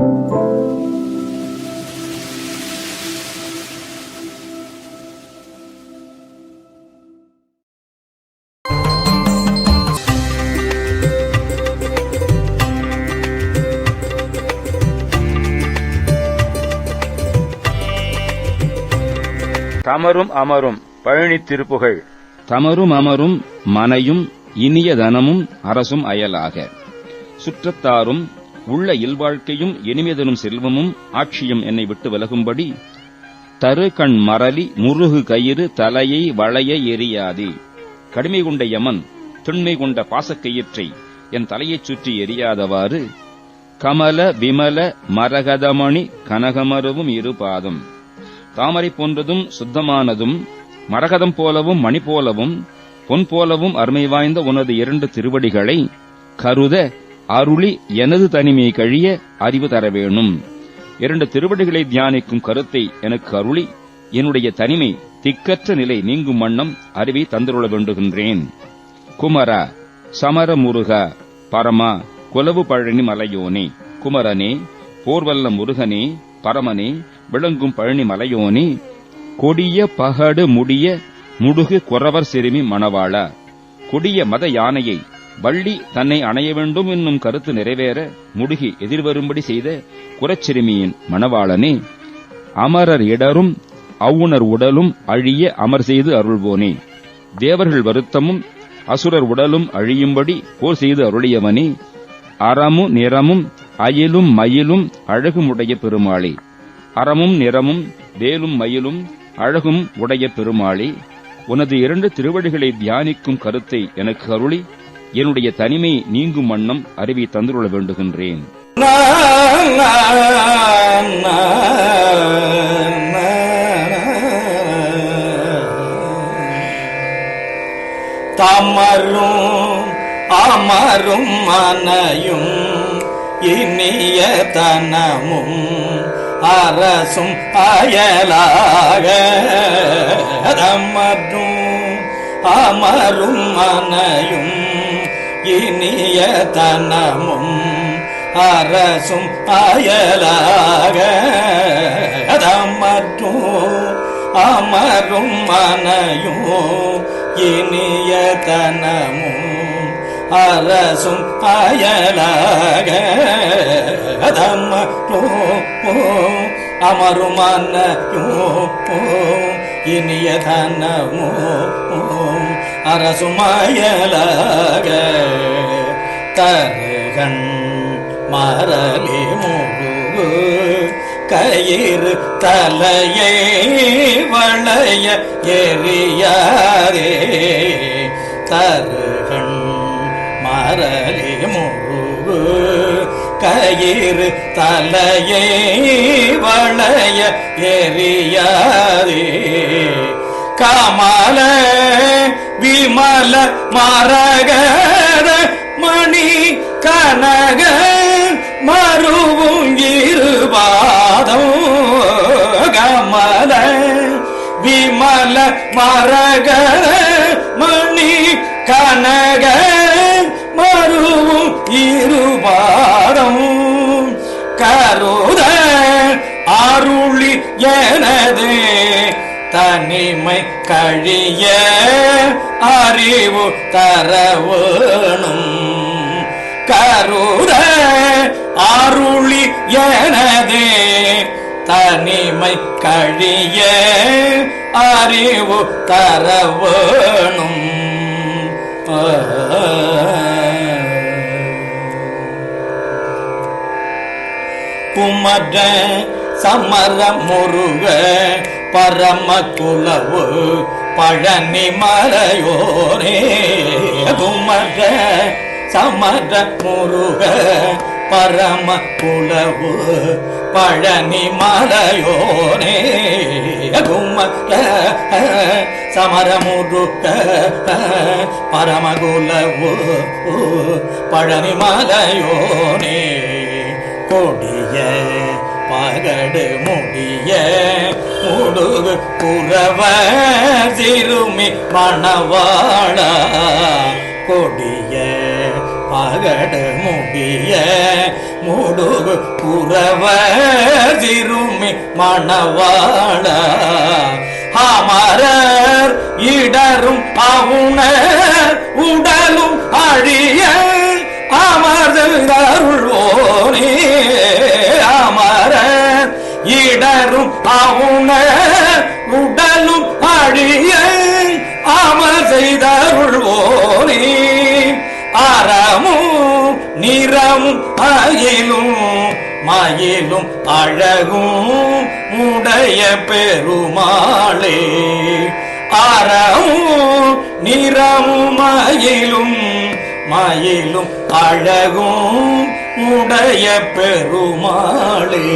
தமரும் அமரும் பழனி திருப்புகழ். தமரும் அமரும் மனையும் இனிய தனமும் அரசும் அயலாக. சுற்றத்தாரும் உள்ள இல்வாழ்க்கையும் இனிமைதனும் செல்வமும் ஆட்சியும் என்னை விட்டு விலகும்படி தரு கண் மரலி முருகு கயிறு தலையை வளைய எரியாதே. கடுமை கொண்ட யமன் திண்மை கொண்ட பாசக்கயிற்றை என் தலையைச் சுற்றி எரியாதவாறு கமல விமல மரகதமணி கனகமருவும் இரு பாதம். தாமரை போன்றதும் சுத்தமானதும் மரகதம் போலவும் மணி போலவும் பொன் போலவும் அருமை வாய்ந்த உனது இரண்டு திருவடிகளை கருத அருளி எனது தனிமையை கழிய அறிவு தர வேணும். இரண்டு திருவடிகளை தியானிக்கும் கருத்தை எனக்கு அருளி என்னுடைய தனிமை திக்கற்ற நிலை நீங்கும் வண்ணம் அறிவை தந்துள்ள வேண்டுகின்றேன். குமரா சமர முருக பரமா குலவு பழனி மலையோனே குமரனே போர்வல்ல முருகனே பரமனே விளங்கும் பழனி மலையோனே கொடிய பகடு முடிய முடுகு குறவர் சிறுமி மணவாளா கொடிய மத யானையை வள்ளி தன்னை அணைய வேண்டும் என்னும் கருத்து நிறைவேற முடுகி எதிர்வரும்படி செய்த குரச்சிறுமியின் மணவாளனே அமரர் இடரும் அவுணர் உடலும் அழிய அமர் செய்து அருள்வோனே. தேவர்கள் வருத்தமும் அசுரர் உடலும் அழியும்படி போர் செய்து அருளியவனே. அறமு நிறமும் அயிலும் மயிலும் அழகும் உடைய பெருமாளே. அறமும் நிறமும் வேலும் மயிலும் அழகும் உடைய பெருமாளே. உனது இரண்டு திருவடிகளை தியானிக்கும் கருத்தை எனக்கு அருளி என்னுடைய தனிமை நீங்கும் வண்ணம் அறிவை தந்துள்ள வேண்டுகின்றேன். தமரும் அமரும் மனையும் இனிய தனமும் அரசும் அயலாக. தமரும் அமரும் மனையும் இனிய தனமும் அரசும் அயலாக. அதமற்றும் அமரும் மனையும் இனிய தனமும் அரசும் அயலாக. அதமற்றும் அமரும் மனையும் இனிய தனமும் அரசுமயலாக தருகன் மரலி முழு கயிறு தலையே வளைய எரியாரே தருகன் மரலி முழு கயிறு தலையே வளைய எரியாரே கமல விமல மரகர மணி கனக மருவும் இருபாதம் கமல விமல மரகர மணி கனக மருவும் இருபாதம் கருத அருளி எனதே தனிமை கழிய அறிவு தரவேணும். கருத அருளி எனதே தனிமை கழிய அறிவு தரவேணும். குமர சமர முருக பரம குலவு பழனி மலையோரே. குமர சமர முருக பரம குலவு பழனி மலையோரே. குமர சமர பரமகுலவு பழனி மலையோனே கொடிய பகடு முடிய முடுகு புறவ சிறுமி மணவாள. கொடிய பகடு முடிய முடுகு புறவ திருமி மணவாள. அமரர் இடரும் அவுணர் உடலும் அழிய அமர்ந்தருள்வோனே இடரும் அவுணர் உடலும் அழிய அமர் செய்தருள்வோனே. அறமும் நிறமும் அயிலும் மயிலும் அழகும் உடைய பெருமாளே. அறமும் நிறமும் மயிலும் மயிலும் அழகும் உடைய பெருமாளே.